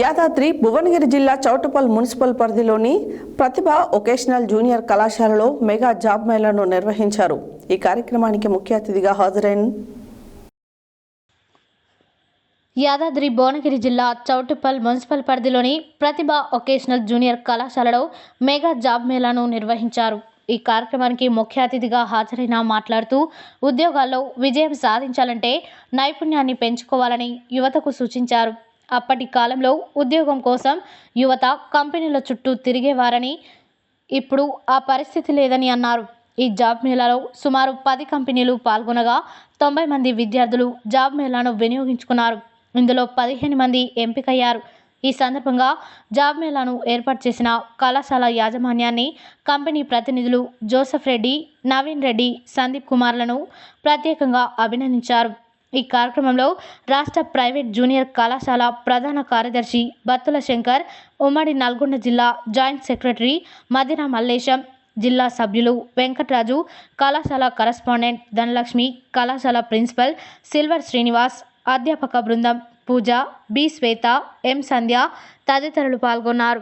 యాదాద్రి భువనగిరి జిల్లా చౌటపల్ మున్సిపల్ పరిధిలోని Pratibha vocational junior కళాశాలలో మెగా జాబ్ మేళాను నిర్వహించారు. ఈ కార్యక్రమానికి ముఖ్య అతిథిగా హాజరైన యాదాద్రి భువనగిరి జిల్లా చౌటుప్పల్ మున్సిపల్ పరిధిలోని ప్రతిభ ఒకేషనల్ జూనియర్ కళాశాలలో మెగా జాబ్ మేళాను నిర్వహించారు. ఈ కార్యక్రమానికి ముఖ్య అతిథిగా హాజరైన మాట్లాడుతూ ఉద్యోగాల్లో విజయం సాధించాలంటే నైపుణ్యాన్ని పెంచుకోవాలని యువతకు సూచించారు. అప్పటి కాలంలో ఉద్యోగం కోసం యువత కంపెనీల చుట్టూ తిరిగేవారని ఇప్పుడు ఆ పరిస్థితి లేదని అన్నారు. ఈ జాబ్ మేళాలో సుమారు పది కంపెనీలు పాల్గొనగా తొంభై మంది విద్యార్థులు జాబ్ మేళాను వినియోగించుకున్నారు. ఇందులో పదిహేను మంది ఎంపికయ్యారు. ఈ సందర్భంగా జాబ్ మేళాను ఏర్పాటు చేసిన కళాశాల యాజమాన్యాన్ని కంపెనీ ప్రతినిధులు జోసఫ్ రెడ్డి నవీన్ రెడ్డి సందీప్ కుమార్లను ప్రత్యేకంగా అభినందించారు. ఈ కార్యక్రమంలో రాష్ట్ర ప్రైవేట్ జూనియర్ కళాశాల ప్రధాన కార్యదర్శి బత్తుల శంకర్ ఉమ్మడి నల్గొండ జిల్లా జాయింట్ సెక్రటరీ మదిన మల్లేశం జిల్లా సభ్యులు వెంకట్రాజు కళాశాల కరస్పాండెంట్ ధనలక్ష్మి కళాశాల ప్రిన్సిపల్ సిల్వర్ శ్రీనివాస్ అధ్యాపక బృందం పూజ బి శ్వేత ఎం సంధ్య తదితరులు పాల్గొన్నారు.